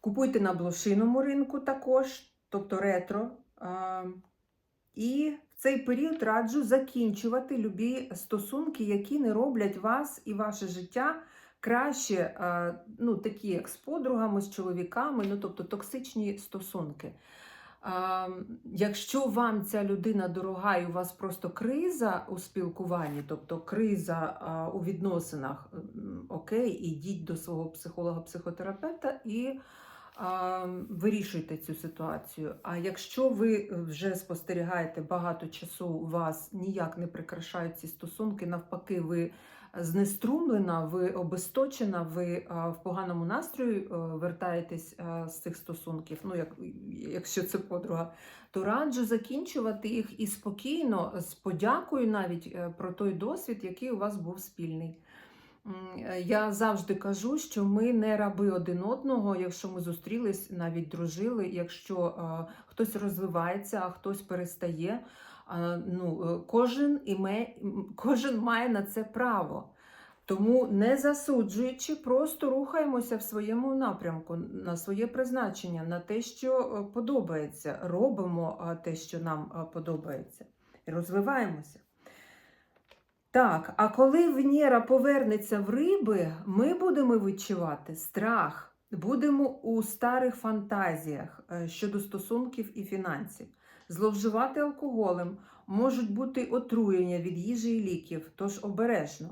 Купуйте на блошиному ринку також, тобто ретро. І в цей період раджу закінчувати любі стосунки, які не роблять вас і ваше життя краще, ну, такі як з подругами, з чоловіками, ну, тобто токсичні стосунки. Якщо вам ця людина дорога і у вас просто криза у спілкуванні, тобто криза у відносинах, окей, ідіть до свого психолога-психотерапевта і вирішуйте цю ситуацію. А якщо ви вже спостерігаєте багато часу, вас ніяк не прикрашають ці стосунки, навпаки, ви знеструмлена, ви обесточена, ви в поганому настрої вертаєтесь з цих стосунків, ну як, якщо це подруга, то раджу закінчувати їх і спокійно, з подякою навіть е, про той досвід, який у вас був спільний. Е, Я завжди кажу, що ми не раби один одного, якщо ми зустрілись, навіть дружили, якщо е, хтось розвивається, а хтось перестає. ну, е, кожен, іме, кожен має на це право. Тому не засуджуючи, просто рухаємося в своєму напрямку, на своє призначення, на те, що подобається. Робимо те, що нам подобається, і розвиваємося. Так, а коли Венера повернеться в риби, ми будемо відчувати страх, будемо у старих фантазіях е, щодо стосунків і фінансів. Зловживати алкоголем можуть бути отруєння від їжі і ліків, тож обережно.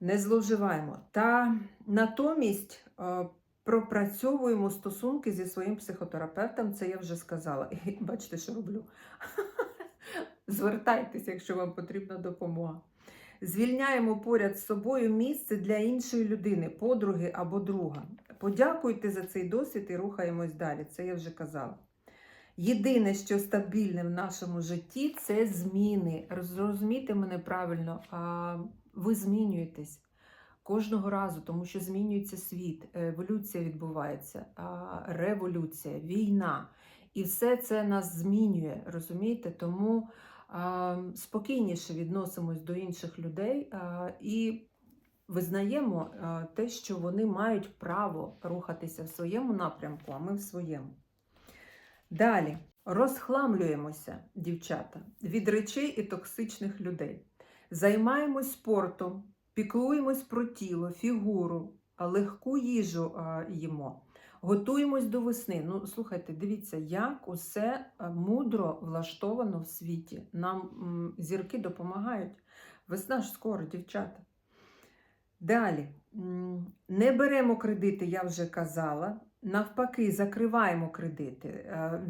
Не зловживаємо. Та натомість е, пропрацьовуємо стосунки зі своїм психотерапевтом, це я вже сказала. І бачите, що роблю. Звертайтеся, якщо вам потрібна допомога. Звільняємо поряд з собою місце для іншої людини, подруги або друга. Подякуйте за цей досвід і рухаємось далі. Це я вже казала. Єдине, що стабільне в нашому житті, це зміни. Зрозумійте мене правильно, ви змінюєтесь кожного разу, тому що змінюється світ, еволюція відбувається, революція, війна. І все це нас змінює, розумієте? Тому спокійніше відносимось до інших людей і визнаємо те, що вони мають право рухатися в своєму напрямку, а ми в своєму. Далі розхламлюємося, дівчата, від речей і токсичних людей. Займаємось спортом, піклуємось про тіло, фігуру, легку їжу їмо. Готуємось до весни. Ну, слухайте, дивіться, як усе мудро влаштовано в світі. Нам зірки допомагають. Весна ж скоро, дівчата. Далі. Не беремо кредити, я вже казала. Навпаки, закриваємо кредити, е,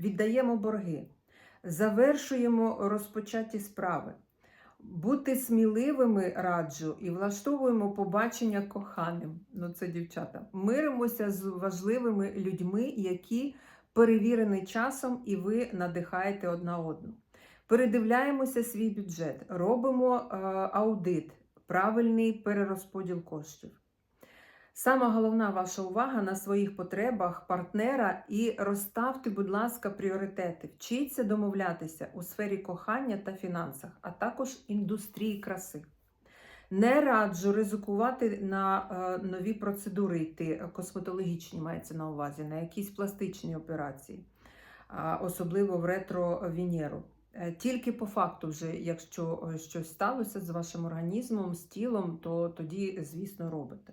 віддаємо борги, завершуємо розпочаті справи. Бути сміливими раджу і влаштовуємо побачення коханим. Ну, це дівчата. Миримося з важливими людьми, які перевірені часом, і ви надихаєте одна одну. Передивляємося свій бюджет, робимо е, аудит, правильний перерозподіл коштів. Сама головна ваша увага на своїх потребах партнера і розставте, будь ласка, пріоритети. Вчіться домовлятися у сфері кохання та фінансах, а також індустрії краси. Не раджу ризикувати на е, нові процедури йти, е, косметологічні мається на увазі, на якісь пластичні операції. особливо в ретро Венеру. Е, Тільки по факту, вже, якщо щось сталося з вашим організмом, з тілом, то тоді, звісно, робите.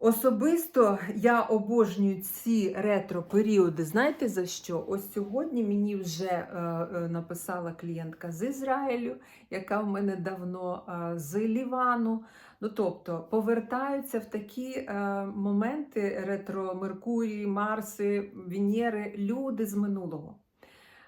Особисто я обожнюю ці ретро-періоди. Знаєте за що? Ось сьогодні мені вже е, е, написала клієнтка з Ізраїлю, яка в мене давно е, з Лівану. Ну, тобто повертаються в такі моменти ретро Меркурії, Марси, Венери, люди з минулого.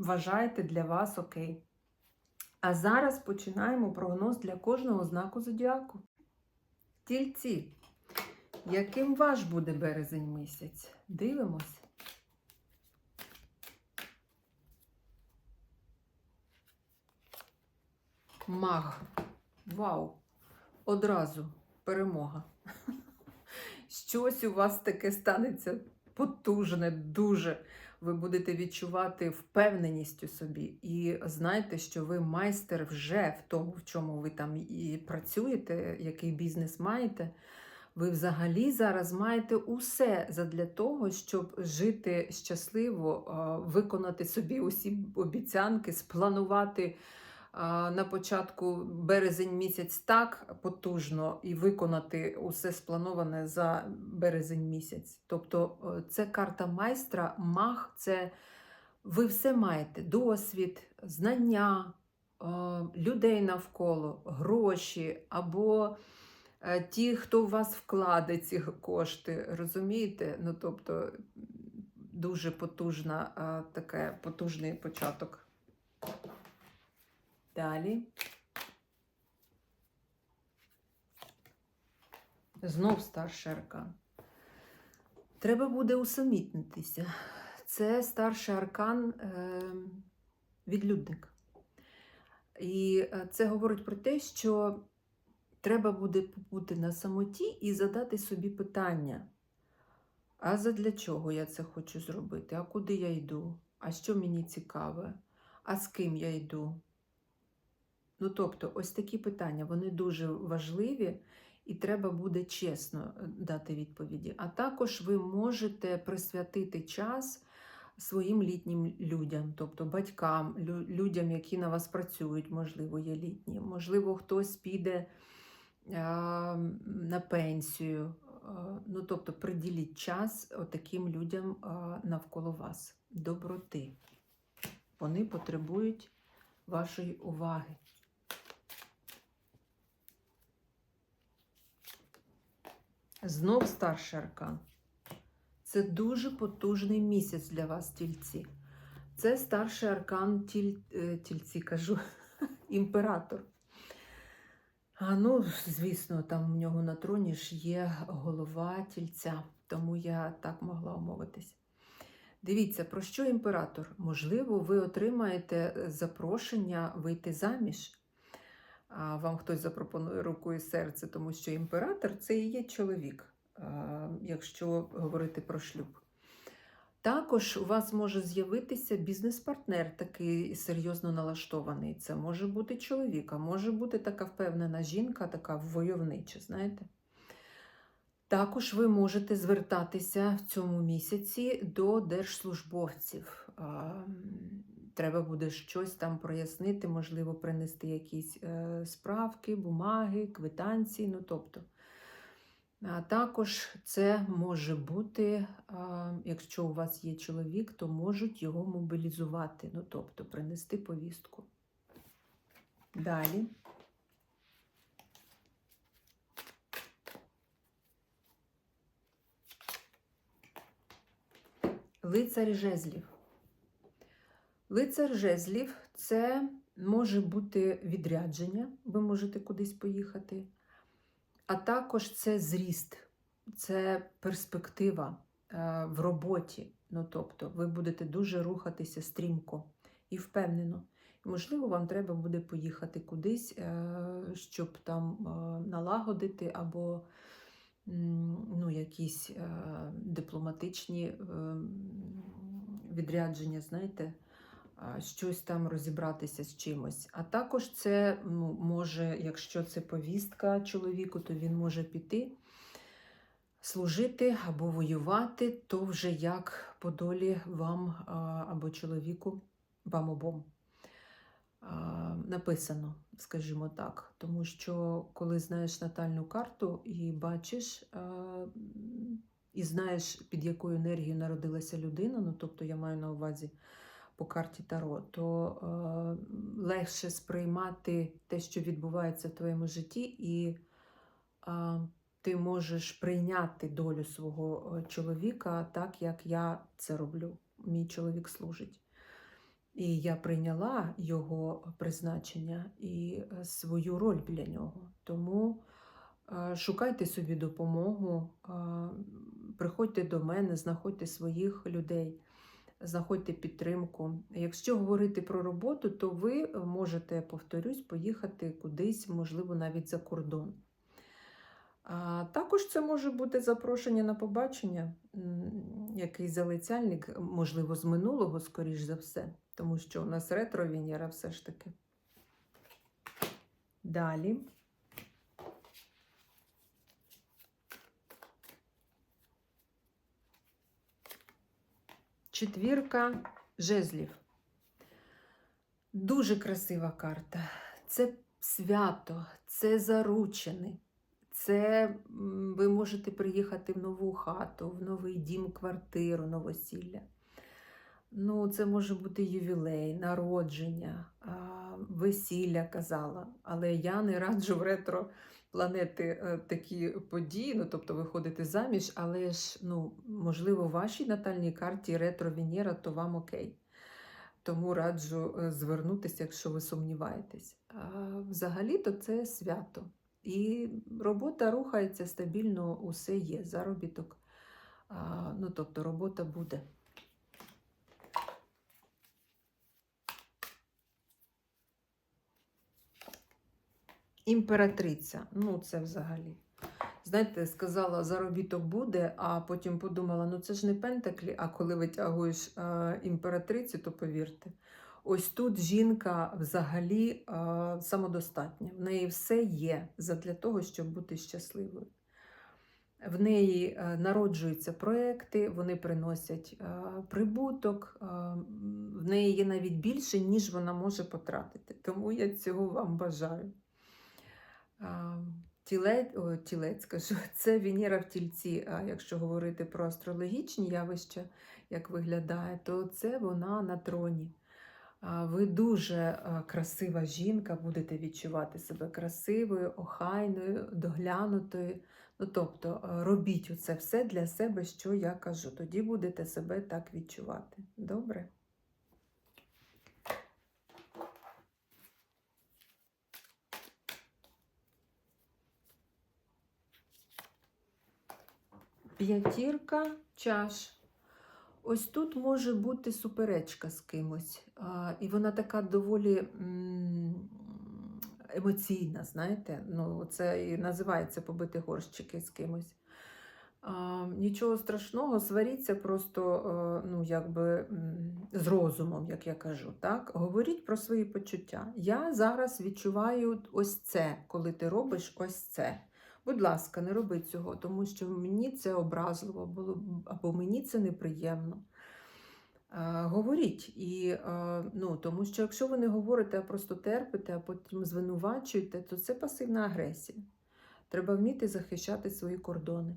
вважаєте для вас окей. А зараз починаємо прогноз для кожного знаку зодіаку. Тільці, яким ваш буде березень місяць? Дивимось. Маг. Вау! Одразу перемога. Щось у вас таке станеться потужне, дуже. Ви будете відчувати впевненість у собі. І знаєте, що ви майстер вже в тому, в чому ви там і працюєте, який бізнес маєте. Ви взагалі зараз маєте усе задля того, щоб жити щасливо, виконати собі усі обіцянки, спланувати на початку березень місяць так потужно і виконати усе сплановане за березень місяць. Тобто е, це карта майстра, маг це ви все маєте: досвід, знання, е, людей навколо, гроші або е, ті, хто у вас вкладе ці кошти, розумієте? Ну, тобто дуже потужна, таке, потужний початок. Далі. Знов старший аркан. Треба буде усамітнитися. Це старший аркан е, відлюдник. І е, це говорить про те, що треба буде побути на самоті і задати собі питання. А задля чого я це хочу зробити? А куди я йду? А що мені цікаве? А з ким я йду? Ну, тобто, ось такі питання, вони дуже важливі, і треба буде чесно е, дати відповіді. А також ви можете присвятити час своїм літнім людям, тобто батькам, людям, які на вас працюють, можливо, є літні. Можливо, хтось піде на пенсію. Ну, тобто, приділіть час таким людям навколо вас. Доброти. Вони потребують вашої уваги. Знов старший аркан. Це дуже потужний місяць для вас, тільці. Це старший аркан тіль, е, тільці, кажу, імператор. А ну, звісно, там в нього на троні ж є голова тільця, тому я так могла умовитись. Дивіться, про що імператор? Можливо, ви отримаєте е, запрошення вийти заміж. А вам хтось запропонує руку і серце, тому що імператор це і є чоловік, якщо говорити про шлюб. Також у вас може з'явитися бізнес-партнер, такий серйозно налаштований. Це може бути чоловік, а може бути така впевнена жінка, така войовнича, знаєте. Також ви можете звертатися в цьому місяці до держслужбовців. Треба буде щось там прояснити, можливо, принести якісь е, справки, бумаги, квитанції. Ну, тобто. А також це може бути, якщо у вас є чоловік, то можуть його мобілізувати, ну тобто принести повістку. Далі. Лицар жезлів. Лицар жезлів це може бути відрядження, ви можете кудись поїхати. А також це зріст, це перспектива е, в роботі. Ну, тобто, ви будете дуже рухатися стрімко і впевнено. Можливо, вам треба буде поїхати кудись, е, щоб там е, налагодити або ну, якісь дипломатичні відрядження, знаєте, щось там розібратися з чимось. А також це ну, може, якщо це повістка чоловіку, то він може піти служити або воювати, то вже як по долі вам або чоловіку, вам обом. Написано, скажімо так, тому що коли знаєш натальну карту і бачиш, і знаєш, під якою енергією народилася людина, ну тобто я маю на увазі по карті Таро, то е, легше сприймати те, що відбувається в твоєму житті, і е, ти можеш прийняти долю свого е, чоловіка так, як я це роблю. Мій чоловік служить. І я прийняла його призначення і е, свою роль біля нього. Тому е, шукайте собі допомогу, е, приходьте до мене, знаходьте своїх людей знаходьте підтримку. Якщо говорити про роботу, то ви можете, повторюсь, поїхати кудись, можливо, навіть за кордон. А також це може бути запрошення на побачення, якийсь залицяльник, можливо, з минулого, скоріш за все, тому що у нас ретро Венера все ж таки. Далі. Четвірка жезлів. Дуже красива карта. Це свято, це заручене. Це ви можете приїхати в нову хату, в новий дім, квартиру, новосілля. Ну, це може бути ювілей, народження, весілля казала. Але я не раджу в ретро планети е, такі події, ну тобто виходити заміж, але ж, ну, можливо, в вашій натальній карті ретро Венера, то вам окей. Тому раджу е, звернутися, якщо ви сумніваєтесь. А взагалі-то це свято. І робота рухається стабільно, усе є, заробіток. А, ну, тобто робота буде. Імператриця. Ну, це взагалі. Знаєте, сказала, заробіток буде, а потім подумала: ну це ж не пентаклі, а коли витягуєш е, імператрицю, то повірте. Ось тут жінка взагалі е, самодостатня. В неї все є для того, щоб бути щасливою. В неї е, народжуються проекти, вони приносять е, прибуток, е, в неї є навіть більше, ніж вона може потратити. Тому я цього вам бажаю. Тілець, о, тілець кажу, це Венера в тільці. А якщо говорити про астрологічні явища, як виглядає, то це вона на троні. Ви дуже красива жінка, будете відчувати себе красивою, охайною, доглянутою. Ну, тобто робіть оце все для себе, що я кажу. Тоді будете себе так відчувати. Добре? П'ятірка чаш. Ось тут може бути суперечка з кимось, і вона така доволі емоційна, знаєте. Ну, це і називається побити горщики з кимось. А, нічого страшного, сваріться просто е, ну, якби, з розумом, як я кажу. Так? Говоріть про свої почуття. Я зараз відчуваю ось це, коли ти робиш ось це. Будь ласка, не роби цього, тому що мені це образливо було або мені це неприємно. Е, Говоріть, і, е, ну, тому що якщо ви не говорите, а просто терпите, а потім звинувачуєте, то це пасивна агресія. Треба вміти захищати свої кордони.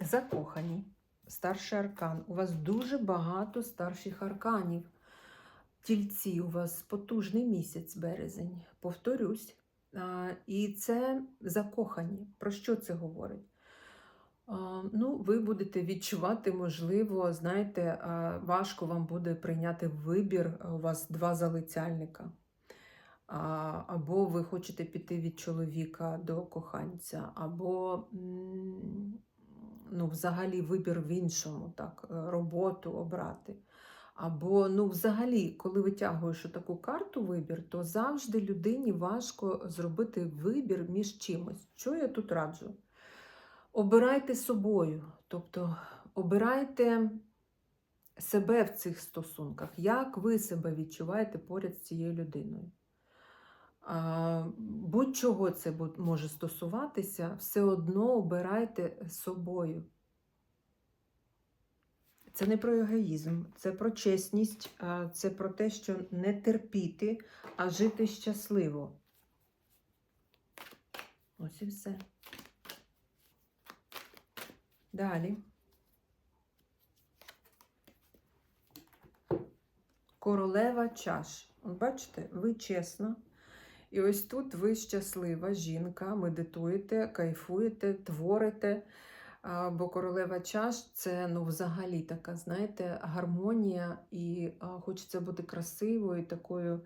Закохані. Старший аркан. У вас дуже багато старших арканів. Тільці, у вас потужний місяць березень. Повторюсь. І це закохані. Про що це говорить? Ну, ви будете відчувати, можливо, знаєте, важко вам буде прийняти вибір. У вас два залицяльника. Або ви хочете піти від чоловіка до коханця, або ну, взагалі вибір в іншому, так, е, роботу обрати. Або, ну, взагалі, коли витягуєш таку карту вибір, то завжди людині важко зробити вибір між чимось. Що я тут раджу? Обирайте собою, тобто обирайте себе в цих стосунках, як ви себе відчуваєте поряд з цією людиною. Будь-чого це може стосуватися, все одно обирайте собою. Це не про егоїзм, це про чесність, це про те, що не терпіти, а жити щасливо. Ось і все. Далі. Королева чаш. Бачите, ви чесна. І ось тут ви щаслива жінка, медитуєте, кайфуєте, творите. Бо королева чаш це ну, взагалі така, знаєте, гармонія, і хочеться бути красивою, такою,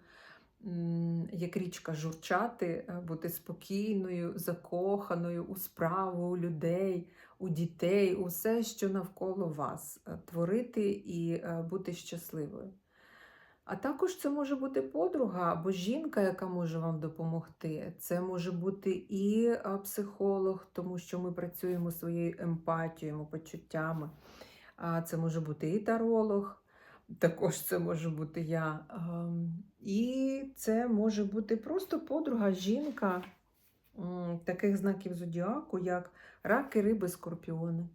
як річка, журчати, бути спокійною, закоханою у справу, у людей, у дітей, усе, що навколо вас, творити і бути щасливою. А також це може бути подруга або жінка, яка може вам допомогти. Це може бути і психолог, тому що ми працюємо своєю емпатією, почуттями. Це може бути і таролог, також це може бути я. І це може бути просто подруга, жінка таких знаків зодіаку, як раки, риби, скорпіони.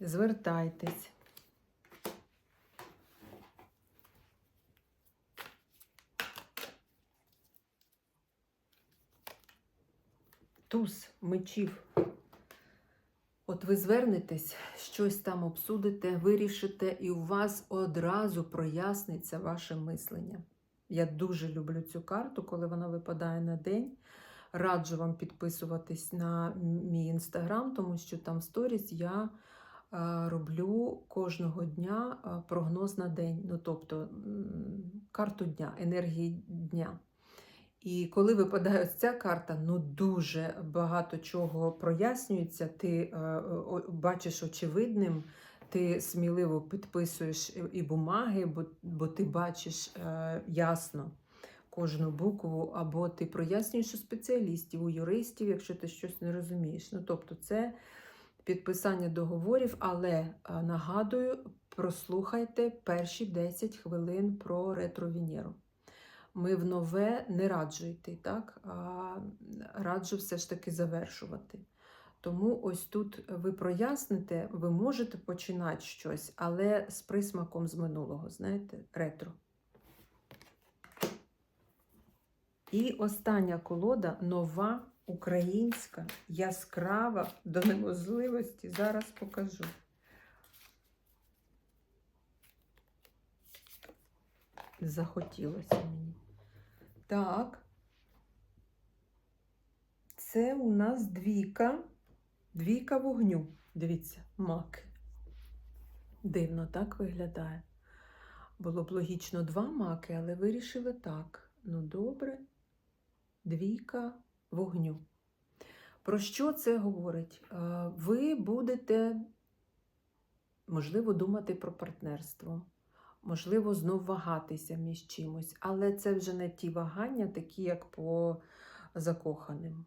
Звертайтесь. Туз мечів. От ви звернетесь, щось там обсудите, вирішите, і у вас одразу проясниться ваше мислення. Я дуже люблю цю карту, коли вона випадає на день. Раджу вам підписуватись на мій інстаграм, тому що там в сторіс я е, роблю кожного дня е, прогноз на день. Ну, тобто карту дня, енергії дня. І коли випадає ось ця карта, ну дуже багато чого прояснюється. Ти е, о, бачиш очевидним, ти сміливо підписуєш і- і бумаги, бо, бо ти бачиш е, ясно кожну букву, або ти прояснюєш у спеціалістів, у юристів, якщо ти щось не розумієш. Ну, тобто, це підписання договорів, але е, нагадую, прослухайте перші 10 хвилин про ретро-Венеру. Ми в нове не раджу йти, так? а раджу все ж таки завершувати. Тому ось тут ви проясните, ви можете починати щось, але з присмаком з минулого, знаєте, ретро. І остання колода нова, українська, яскрава до неможливості. Зараз покажу. Захотілося мені. Так. Це у нас двійка. Двійка вогню. Дивіться, маки. Дивно так виглядає. Було б логічно два маки, але вирішили так. Ну, добре. двійка вогню. Про що це говорить? Е, Ви будете, можливо, думати про партнерство, можливо, знов вагатися між чимось, але це вже не ті вагання, такі, як по закоханим.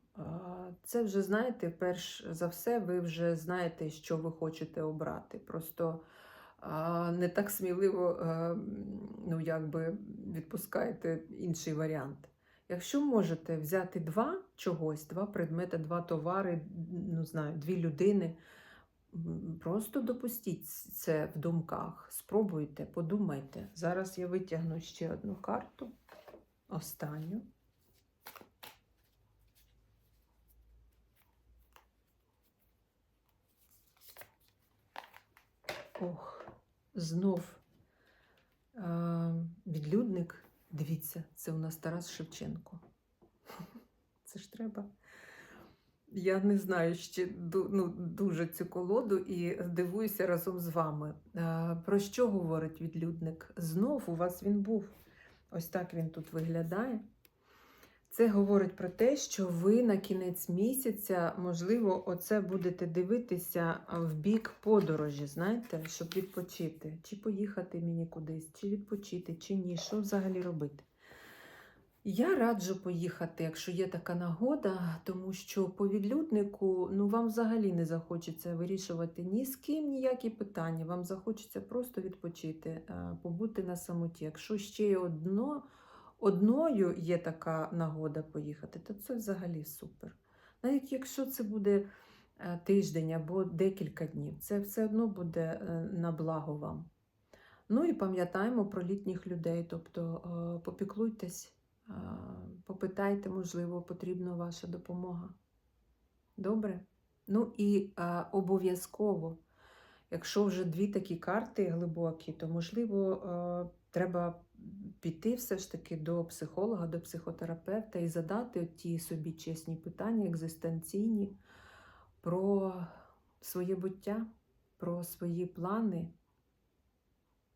Це вже, знаєте, перш за все, ви вже знаєте, що ви хочете обрати. Просто не так сміливо е, ну, якби відпускаєте інший варіант. Якщо можете взяти два чогось, два предмети, два товари, ну знаю, дві людини, просто допустіть це в думках, спробуйте, подумайте. Зараз я витягну ще одну карту, останню. Ох, знов е, відлюдник. Дивіться, це у нас Тарас Шевченко. Це ж треба. Я не знаю ще ну, дуже цю колоду і дивуюся разом з вами. Е, Про що говорить відлюдник? Знов у вас він був. Ось так він тут виглядає. Це говорить про те, що ви на кінець місяця, можливо, оце будете дивитися в бік подорожі, знаєте, щоб відпочити. Чи поїхати мені кудись, чи відпочити, чи ні. Що взагалі робити? Я раджу поїхати, якщо є така нагода, тому що по відлюднику ну, вам взагалі не захочеться вирішувати ні з ким ніякі питання. Вам захочеться просто відпочити, е, побути на самоті. Якщо ще одно, одною є така нагода поїхати, то це взагалі супер. Навіть якщо це буде е, тиждень або декілька днів, це все одно буде е, на благо вам. Ну і пам'ятаємо про літніх людей, тобто попіклуйтесь. Попитайте, можливо, потрібна ваша допомога. Добре? Ну і обов'язково, якщо вже дві такі карти глибокі, то, можливо, треба піти все ж таки до психолога, до психотерапевта і задати ті собі чесні питання, екзистенційні, про своє буття, про свої плани,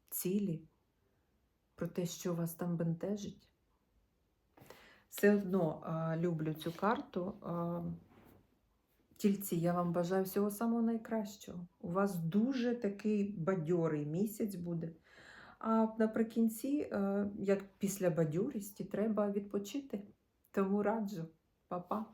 цілі, про те, що вас там бентежить все одно а, люблю цю карту. А, тільці, я вам бажаю всього самого найкращого. У вас дуже такий бадьорий місяць буде. А наприкінці, а, як після бадьорісті, треба відпочити. Тому раджу, Па-па.